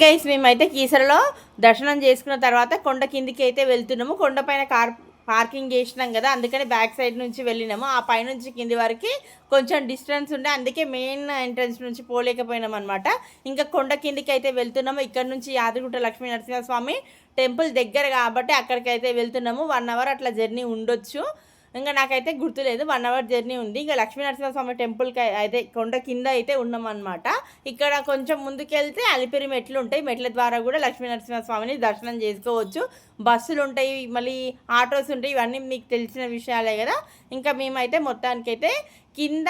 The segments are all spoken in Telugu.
గైస్ మేమైతే కీసరలో దర్శనం చేసుకున్న తర్వాత కొండ కిందికి అయితే వెళ్తున్నాము కొండపైన కార్ పార్కింగ్ చేసినాం కదా అందుకని బ్యాక్ సైడ్ నుంచి వెళ్ళినాము. ఆ పైనుంచి కింది వరకు కొంచెం డిస్టెన్స్ ఉండే అందుకే మెయిన్ ఎంట్రన్స్ నుంచి పోలేకపోయినాం అనమాట ఇంకా కొండ కిందికి అయితే వెళ్తున్నాము. ఇక్కడ నుంచి యాదగిరిగుట్ట లక్ష్మీ నరసింహస్వామి టెంపుల్ దగ్గర కాబట్టి అక్కడికి అయితే వెళ్తున్నాము. వన్ అవర్ అట్లా జర్నీ ఉండొచ్చు. ఇంకా నాకైతే గుర్తులేదు వన్ అవర్ జర్నీ ఉంది. ఇంకా లక్ష్మీనరసింహస్వామి టెంపుల్కి అయితే కొండ కింద అయితే ఉన్నామన్నమాట. ఇక్కడ కొంచెం ముందుకెళ్తే అలిపిరి మెట్లు ఉంటాయి. మెట్ల ద్వారా కూడా లక్ష్మీనరసింహస్వామిని దర్శనం చేసుకోవచ్చు. బస్సులు ఉంటాయి మళ్ళీ ఆటోస్ ఉంటాయి. ఇవన్నీ మీకు తెలిసిన విషయాలే కదా. ఇంకా మేమైతే మొత్తానికైతే కింద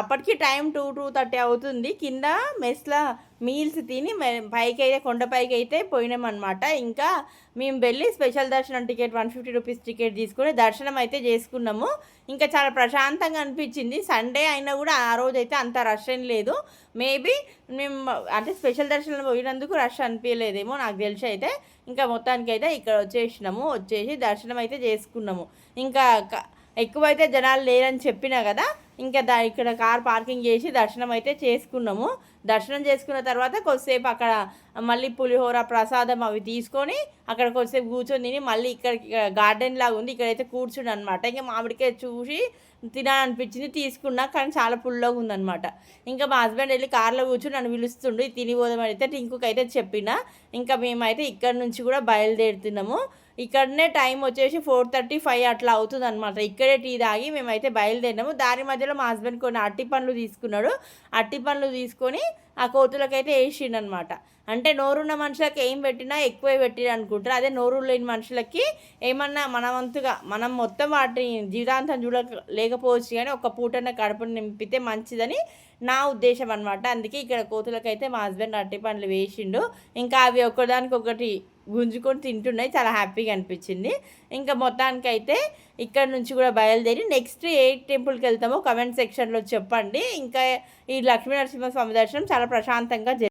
అప్పటికి టైం టూ టూ థర్టీ అవుతుంది. కింద మెస్లో మీల్స్ తిని పైకి అయితే కొండపైకి అయితే పోయినామన్నమాట. ఇంకా మేము వెళ్ళి స్పెషల్ దర్శనం ticket one fifty rupees ticket తీసుకుని దర్శనం అయితే చేసుకున్నాము. ఇంకా చాలా ప్రశాంతంగా అనిపించింది. సండే అయినా కూడా ఆ రోజు అయితే అంత రష్ ఏం లేదు. మేబీ మేము అంటే స్పెషల్ దర్శనం పోయినందుకు రష్ అనిపించలేదేమో నాకు తెలిసి అయితే. ఇంకా మొత్తానికి అయితే ఇక్కడ వచ్చేసినాము. వచ్చేసి దర్శనం అయితే చేసుకున్నాము. ఇంకా ఎక్కువైతే జనాలు లేరని చెప్పినా కదా ఇంకా దా ఇక్కడ కార్ పార్కింగ్ చేసి దర్శనం అయితే చేసుకున్నాము. దర్శనం చేసుకున్న తర్వాత కొద్దిసేపు అక్కడ మళ్ళీ పులిహోర ప్రసాదం అవి తీసుకొని అక్కడ కొద్దిసేపు కూర్చొని తిని మళ్ళీ ఇక్కడ గార్డెన్ లాగా ఉంది. ఇక్కడైతే కూర్చుని అనమాట ఇంకా మామిడికాయ చూసి తినాలనిపించింది తీసుకున్నా కానీ చాలా పుల్లగా ఉందనమాట ఇంకా మా హస్బెండ్ వెళ్ళి కార్లో కూర్చొని నన్ను పిలుస్తుండు తిని పోదామని అయితే టింకుకి అయితే చెప్పిన. ఇంకా మేమైతే ఇక్కడ నుంచి కూడా బయలుదేరుతున్నాము. ఇక్కడనే టైం వచ్చేసి ఫోర్ థర్టీ ఫైవ్ అట్లా అవుతుంది అనమాట ఇక్కడే టీ తాగి మేమైతే బయలుదేరినాము. దారి మధ్యలో మా హస్బెండ్ కొన్ని అట్టి పండ్లు తీసుకున్నాడు. అట్టి పండ్లు తీసుకొని ఆ కోతులకైతే వేసిండనమాట అంటే నోరున్న మనుషులకి ఏం పెట్టినా ఎక్కువ పెట్టిన అనుకుంటారు. అదే నోరు లేని మనుషులకి ఏమన్నా మనవంతుగా మనం మొత్తం వాటిని జీవితాంతం చూడ లేకపోవచ్చు కానీ ఒక పూటన కడుపుని నింపితే మంచిదని నా ఉద్దేశం అనమాట అందుకే ఇక్కడ కోతులకైతే మా హస్బెండ్ అట్టి పండ్లు వేసిండు. ఇంకా అవి ఒకదానికొకటి గుంజుకొని తింటున్నాయి. చాలా హ్యాపీగా అనిపించింది. ఇంకా మొత్తానికైతే ఇక్కడ నుంచి కూడా బయలుదేరి నెక్స్ట్ ఏ టెంపుల్కి వెళ్తామో కమెంట్ సెక్షన్లో చెప్పండి. ఇంకా ఈ లక్ష్మీనరసింహ స్వామి దర్శనం చాలా ప్రశాంతంగా